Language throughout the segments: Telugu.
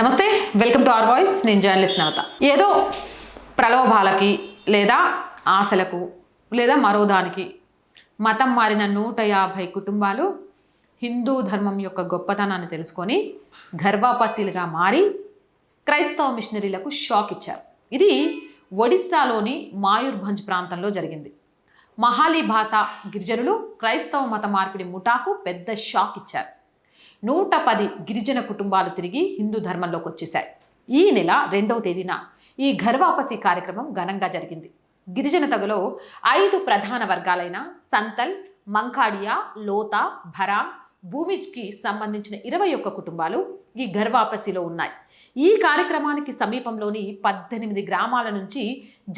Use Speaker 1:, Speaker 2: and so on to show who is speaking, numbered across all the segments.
Speaker 1: నమస్తే వెల్కమ్ టు అవర్ వాయిస్. నేను జర్నలిస్ట్ నవత. ఏదో ప్రలోభాలకి లేదా ఆశలకు లేదా మరో దానికి మతం మారిన నూట యాభై కుటుంబాలు హిందూ ధర్మం యొక్క గొప్పతనాన్ని తెలుసుకొని గర్భాపసీలుగా మారి క్రైస్తవ మిషనరీలకు షాక్ ఇచ్చారు. ఇది ఒడిస్సాలోని మాయూర్భంజ్ ప్రాంతంలో జరిగింది. మహాలీ భాష గిరిజనులు క్రైస్తవ మత మార్పిడి ముఠాకు పెద్ద షాక్ ఇచ్చారు. నూట పది గిరిజన కుటుంబాలు తిరిగి హిందూ ధర్మంలోకి వచ్చేశాయి. ఈ నెల రెండవ తేదీన ఈ గర్వాపసి కార్యక్రమం ఘనంగా జరిగింది. గిరిజన తగులో ఐదు ప్రధాన వర్గాలైన సంతల్ మంకాడియా లోతా భరా భూమిజ్కి సంబంధించిన ఇరవై ఒక్క కుటుంబాలు ఈ గర్వాపసిలో ఉన్నాయి. ఈ కార్యక్రమానికి సమీపంలోని పద్దెనిమిది గ్రామాల నుంచి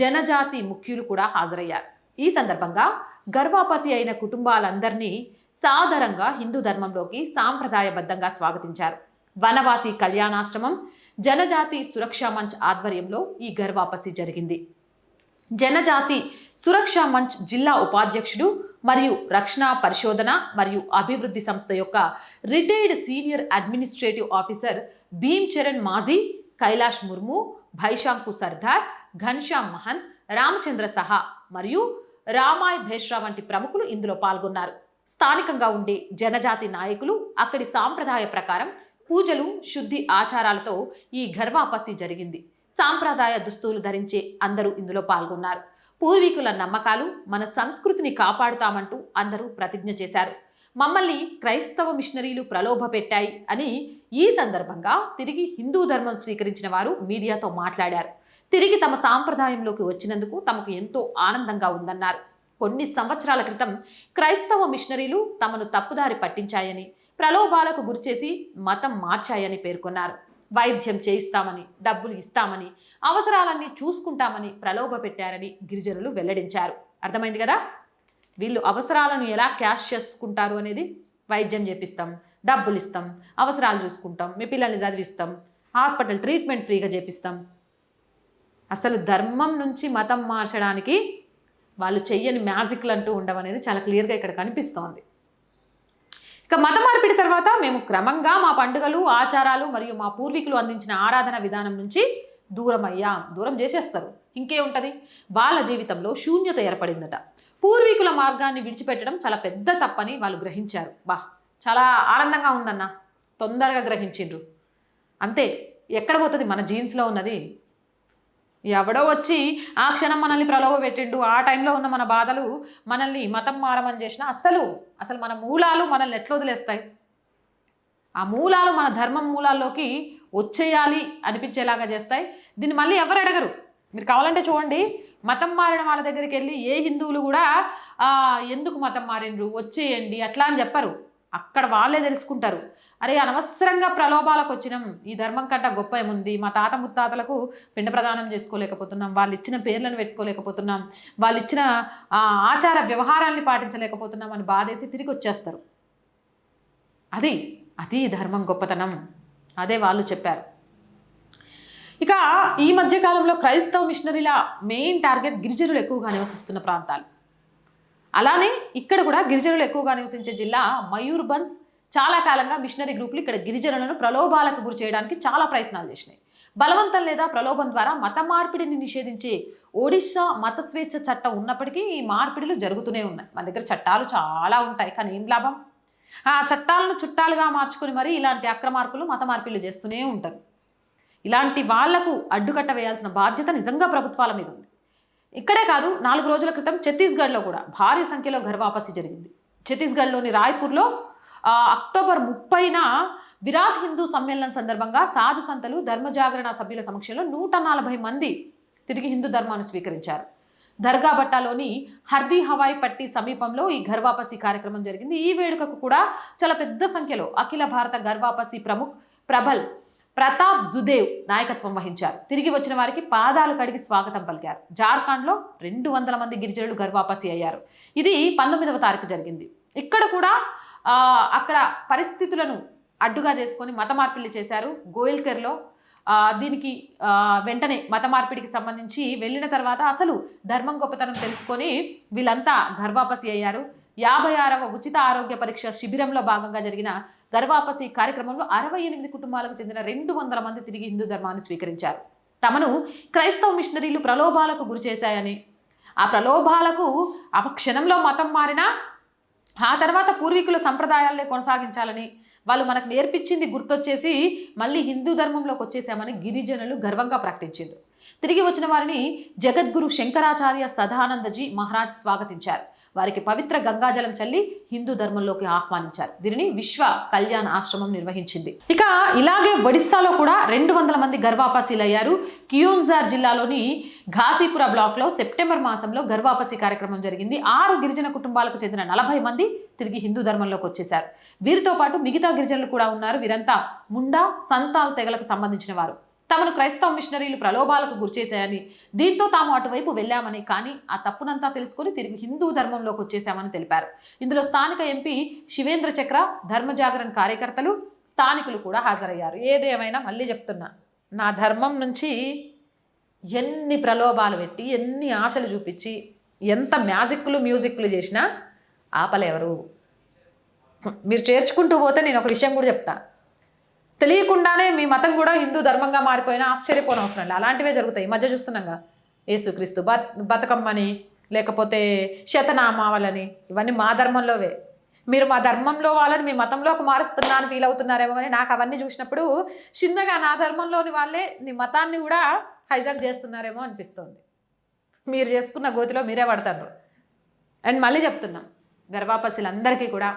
Speaker 1: జనజాతి ముఖ్యులు కూడా హాజరయ్యారు. ఈ సందర్భంగా గర్వాపసి అయిన కుటుంబాలందరినీ సాదరంగా హిందూ ధర్మంలోకి సాంప్రదాయబద్ధంగా స్వాగతించారు. వనవాసి కళ్యాణాశ్రమం జనజాతి సురక్షా మంచ్ ఆధ్వర్యంలో ఈ గర్వాపసి జరిగింది. జనజాతి సురక్షా మంచ్ జిల్లా ఉపాధ్యక్షుడు మరియు రక్షణ పరిశోధన మరియు అభివృద్ధి సంస్థ యొక్క retired senior administrative officer Bhim Charan మాజీ కైలాష్ ముర్ము భైశాంకు సర్దార్ ఘన్శ్యామ్ మహంత్ రామచంద్ర సహా మరియు రామాయ్ భేష్రా వంటి ప్రముఖులు ఇందులో పాల్గొన్నారు. స్థానికంగా ఉండే జనజాతి నాయకులు అక్కడి సాంప్రదాయ ప్రకారం పూజలు శుద్ధి ఆచారాలతో ఈ గర్వాపసి జరిగింది. సాంప్రదాయ దుస్తులు ధరించే అందరూ ఇందులో పాల్గొన్నారు. పూర్వీకుల నమ్మకాలు మన సంస్కృతిని కాపాడుతామంటూ అందరూ ప్రతిజ్ఞ చేశారు. మమ్మల్ని క్రైస్తవ మిషనరీలు ప్రలోభ పెట్టాయి అని ఈ సందర్భంగా తిరిగి హిందూ ధర్మం స్వీకరించిన వారు మీడియాతో మాట్లాడారు. తిరిగి తమ సాంప్రదాయంలోకి వచ్చినందుకు తమకు ఎంతో ఆనందంగా ఉందన్నారు. కొన్ని సంవత్సరాల క్రితం క్రైస్తవ మిషనరీలు తమను తప్పుదారి పట్టించాయని ప్రలోభాలకు గురిచేసి మతం మార్చాయని పేర్కొన్నారు. వైద్యం చేయిస్తామని డబ్బులు ఇస్తామని అవసరాలన్నీ చూసుకుంటామని ప్రలోభ పెట్టారని గిరిజనులు వెల్లడించారు. అర్థమైంది కదా? వీళ్ళు అవసరాలను ఎలా క్యాష్ చేసుకుంటారు అనేది? వైద్యం చేపిస్తాం డబ్బులు ఇస్తాం అవసరాలు చూసుకుంటాం మీ పిల్లల్ని చదివిస్తాం హాస్పిటల్ ట్రీట్మెంట్ ఫ్రీగా చేపిస్తాం అసలు ధర్మం నుంచి మతం మార్చడానికి వాళ్ళు చెయ్యని మ్యాజిక్లు అంటూ ఉండవనేది చాలా క్లియర్గా ఇక్కడ కనిపిస్తోంది. ఇక మత మార్పిడి తర్వాత మేము క్రమంగా మా పండుగలు ఆచారాలు మరియు మా పూర్వీకులు అందించిన ఆరాధన విధానం నుంచి దూరం అయ్యాం. దూరం చేసేస్తారు. ఇంకే ఉంటుంది? వాళ్ళ జీవితంలో శూన్యత ఏర్పడిందట. పూర్వీకుల మార్గాన్ని విడిచిపెట్టడం చాలా పెద్ద తప్పని వాళ్ళు గ్రహించారు. బా చాలా ఆనందంగా ఉందన్న. తొందరగా గ్రహించిండ్రు. అంతే. ఎక్కడ పోతుంది? మన జీన్స్లో ఉన్నది. ఎవడో వచ్చి ఆ క్షణం మనల్ని ప్రలోభ పెట్టిండు ఆ టైంలో ఉన్న మన బాధలు మనల్ని మతం మారమని చేసిన అస్సలు అసలు మన మూలాలు మనల్ని ఎట్లా వదిలేస్తాయి? ఆ మూలాలు మన ధర్మం మూలాల్లోకి వచ్చేయాలి అనిపించేలాగా చేస్తాయి. దీన్ని మళ్ళీ ఎవరు అడగరు? మీరు కావాలంటే చూడండి మతం మారిన వాళ్ళ దగ్గరికి వెళ్ళి ఏ హిందువులు కూడా ఎందుకు మతం మారిండ్రు? వచ్చేయండి. అట్లా అని చెప్పరు. అక్కడ వాళ్ళే తెలుసుకుంటారు. అరే అనవసరంగా ప్రలోభాలకు వచ్చినాం. ఈ ధర్మం కంట గొప్ప ఏముంది? మా తాత ముత్తాతలకు పిండ ప్రదానం చేసుకోలేకపోతున్నాం. వాళ్ళు ఇచ్చిన పేర్లను పెట్టుకోలేకపోతున్నాం. వాళ్ళు ఇచ్చిన ఆచార వ్యవహారాల్ని పాటించలేకపోతున్నాం అని బాధేసి తిరిగి వచ్చేస్తారు అది అది ధర్మం గొప్పతనం. అదే వాళ్ళు చెప్పారు. ఇక ఈ మధ్యకాలంలో క్రైస్తవ మిషనరీల మెయిన్ టార్గెట్ గిరిజనులు ఎక్కువగా నివసిస్తున్న ప్రాంతాలు. అలానే ఇక్కడ కూడా గిరిజనులు ఎక్కువగా నివసించే జిల్లా మయూర్భంజ్ చాలా కాలంగా మిషనరీ గ్రూపులు ఇక్కడ గిరిజనులను ప్రలోభాలకు గురి చేయడానికి చాలా ప్రయత్నాలు చేసినాయి. బలవంతం లేదా ప్రలోభం ద్వారా మత మార్పిడిని నిషేధించే ఒడిశా మత స్వేచ్ఛ చట్టం ఉన్నప్పటికీ ఈ మార్పిడిలు జరుగుతూనే ఉన్నాయి. మన దగ్గర చట్టాలు చాలా ఉంటాయి కానీ ఏం లాభం? ఆ చట్టాలను చుట్టాలుగా మార్చుకొని మరీ ఇలాంటి అక్రమార్కులు మత మార్పిళ్ళు చేస్తూనే ఉంటారు. ఇలాంటి వాళ్ళకు అడ్డుకట్ట వేయాల్సిన బాధ్యత నిజంగా ప్రభుత్వాల మీద ఉంది. ఇక్కడే కాదు నాలుగు రోజుల క్రితం ఛత్తీస్గఢ్లో కూడా భారీ సంఖ్యలో ఘర్వాపసి జరిగింది. ఛత్తీస్గఢ్లోని రాయ్పూర్లో అక్టోబర్ ముప్పైన విరాట్ హిందూ సమ్మేళనం సందర్భంగా సాధు సంతలు ధర్మజాగరణ సభ్యుల సమక్షంలో నూట నలభై మంది తిరిగి హిందూ ధర్మాన్ని స్వీకరించారు. దర్గా బట్టాలోని హర్దీ హవాయి పట్టి సమీపంలో ఈ గర్వాపసి కార్యక్రమం జరిగింది. ఈ వేడుకకు కూడా చాలా పెద్ద సంఖ్యలో అఖిల భారత గర్వాపసి ప్రముఖ్ ప్రభల్ ప్రతాప్ జుదేవ్ నాయకత్వం వహించారు. తిరిగి వచ్చిన వారికి పాదాలు కడిగి స్వాగతం పలికారు. జార్ఖండ్లో రెండు వందల మంది గిరిజనులు గర్వాపసి అయ్యారు. ఇది పంతొమ్మిదవ తారీఖు జరిగింది. ఇక్కడ కూడా అక్కడ పరిస్థితులను అడ్డుగా చేసుకొని మత మార్పిళ్ళు చేశారు. గోయల్కర్లో దీనికి వెంటనే మత మార్పిడికి సంబంధించి వెళ్ళిన తర్వాత అసలు ధర్మం గొప్పతనం తెలుసుకొని వీళ్ళంతా గర్వాపసి అయ్యారు. యాభై ఆరవ ఉచిత ఆరోగ్య పరీక్ష శిబిరంలో భాగంగా జరిగిన గర్వాపసి కార్యక్రమంలో అరవై ఎనిమిది కుటుంబాలకు చెందిన రెండు వందల మంది తిరిగి హిందూ ధర్మాన్ని స్వీకరించారు. తమను క్రైస్తవ మిషనరీలు ప్రలోభాలకు గురిచేశాయని ఆ ప్రలోభాలకు ఆ క్షణంలో మతం మారినా ఆ తర్వాత పూర్వీకుల సంప్రదాయాలనే కొనసాగించాలని వాళ్ళు మనకు నేర్పించింది గుర్తొచ్చేసి మళ్ళీ హిందూ ధర్మంలోకి వచ్చేసామని గిరిజనులు గర్వంగా ప్రకటించారు తిరిగి వచ్చిన వారిని జగద్గురు శంకరాచార్య సదానందజీ మహారాజ్ స్వాగతించారు. వారికి పవిత్ర గంగాజలం చల్లి హిందూ ధర్మంలోకి ఆహ్వానించారు. దీనిని విశ్వ కళ్యాణ ఆశ్రమం నిర్వహించింది. ఇక ఇలాగే ఒడిస్సాలో కూడా రెండు వందల మంది గర్భాపసీలయ్యారు కియోన్జార్ జిల్లాలోని ఘాసీపుర బ్లాక్లో సెప్టెంబర్ మాసంలో గర్వాపసి కార్యక్రమం జరిగింది. ఆరు గిరిజన కుటుంబాలకు చెందిన నలభై మంది తిరిగి హిందూ ధర్మంలోకి వచ్చేశారు. వీరితో పాటు మిగతా గిరిజనులు కూడా ఉన్నారు. వీరంతా ముండా సంతాల్ తెగలకు సంబంధించిన వారు. తమను క్రైస్తవ మిషనరీలు ప్రలోభాలకు గురిచేశాయని దీంతో తాము అటువైపు వెళ్ళామని కానీ ఆ తప్పునంతా తెలుసుకొని తిరిగి హిందూ ధర్మంలోకి వచ్చేశామని తెలిపారు. ఇందులో స్థానిక ఎంపీ శివేంద్ర చక్ర ధర్మ జాగరణ్ కార్యకర్తలు స్థానికులు కూడా హాజరయ్యారు. ఏదేమైనా మళ్ళీ చెప్తున్నా నా ధర్మం నుంచి ఎన్ని ప్రలోభాలు పెట్టి ఎన్ని ఆశలు చూపించి ఎంత మ్యాజిక్లు మ్యూజిక్లు చేసినా ఆపలేవరు. మీరు చేర్చుకుంటూ పోతే నేను ఒక విషయం కూడా చెప్తాను తెలియకుండానే మీ మతం కూడా హిందూ ధర్మంగా మారిపోయినా ఆశ్చర్యపోని అవసరం లేదు. అలాంటివే జరుగుతాయి. ఈ మధ్య చూస్తున్నాగా. యేసుక్రీస్తు బత్ బతకమ్మని లేకపోతే శతనామావలని ఇవన్నీ మా ధర్మంలోవే. మీరు మా ధర్మంలో వాళ్ళని మీ మతంలోకి మారుస్తున్నా అని ఫీల్ అవుతున్నారేమో కానీ నాకు అవన్నీ చూసినప్పుడు చిన్నగా నా ధర్మంలోని వాళ్ళే నీ మతాన్ని కూడా హైజాక్ చేస్తున్నారేమో అనిపిస్తుంది. మీరు చేసుకున్న గోతిలో మీరే పడతారు. అండ్ మళ్ళీ చెప్తున్నా గర్భాపసులందరికీ కూడా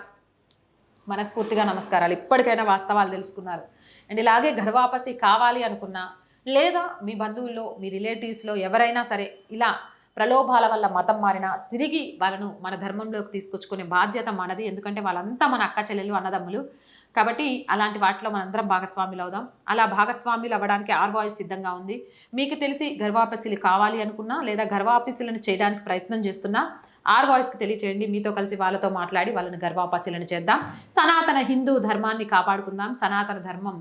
Speaker 1: మనస్ఫూర్తిగా నమస్కారాలు. ఇప్పటికైనా వాస్తవాలు తెలుసుకున్నారు. అండ్ ఇలాగే గర్వాపసి కావాలి అనుకున్నా లేదా మీ బంధువుల్లో మీ రిలేటివ్స్లో ఎవరైనా సరే ఇలా ప్రలోభాల వల్ల మతం మారినా తిరిగి వాళ్ళను మన ధర్మంలోకి తీసుకొచ్చుకునే బాధ్యత మనది. ఎందుకంటే వాళ్ళంతా మన అక్క చెల్లెలు అన్నదమ్ములు. కాబట్టి అలాంటి వాటిలో మనందరం భాగస్వాములు అవుదాం. అలా భాగస్వాములు అవ్వడానికి ఆర్ సిద్ధంగా ఉంది. మీకు తెలిసి గర్వాపసిలు కావాలి అనుకున్నా లేదా గర్వాపసిలను చేయడానికి ప్రయత్నం చేస్తున్నా ఆర్ వాయిస్కి తెలియచేయండి. మీతో కలిసి వాళ్ళతో మాట్లాడి వాళ్ళని గర్వాపసిలను చేద్దాం. సనాతన హిందూ ధర్మాన్ని కాపాడుకుందాం. సనాతన ధర్మం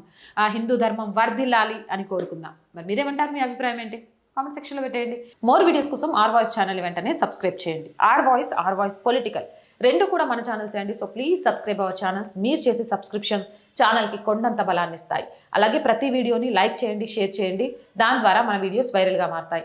Speaker 1: హిందూ ధర్మం వర్ధిల్లాలి అని కోరుకుందాం. మరి మీరేమంటారు? మీ అభిప్రాయం ఏంటి? కామెంట్ సెక్షన్లో పెట్టేయండి. మోర్ వీడియోస్ కోసం ఆర్ వాయిస్ ఛానల్ వెంటనే సబ్స్క్రైబ్ చేయండి. R voice R voice political రెండు కూడా మన ఛానల్స్ అండి. So please subscribe our channels. మీరు చేసే సబ్స్క్రిప్షన్ ఛానల్కి కొండంత బలాన్ని ఇస్తాయి అలాగే ప్రతి వీడియోని లైక్ చేయండి షేర్ చేయండి. దాని ద్వారా మన వీడియోస్ వైరల్గా మారుతాయి.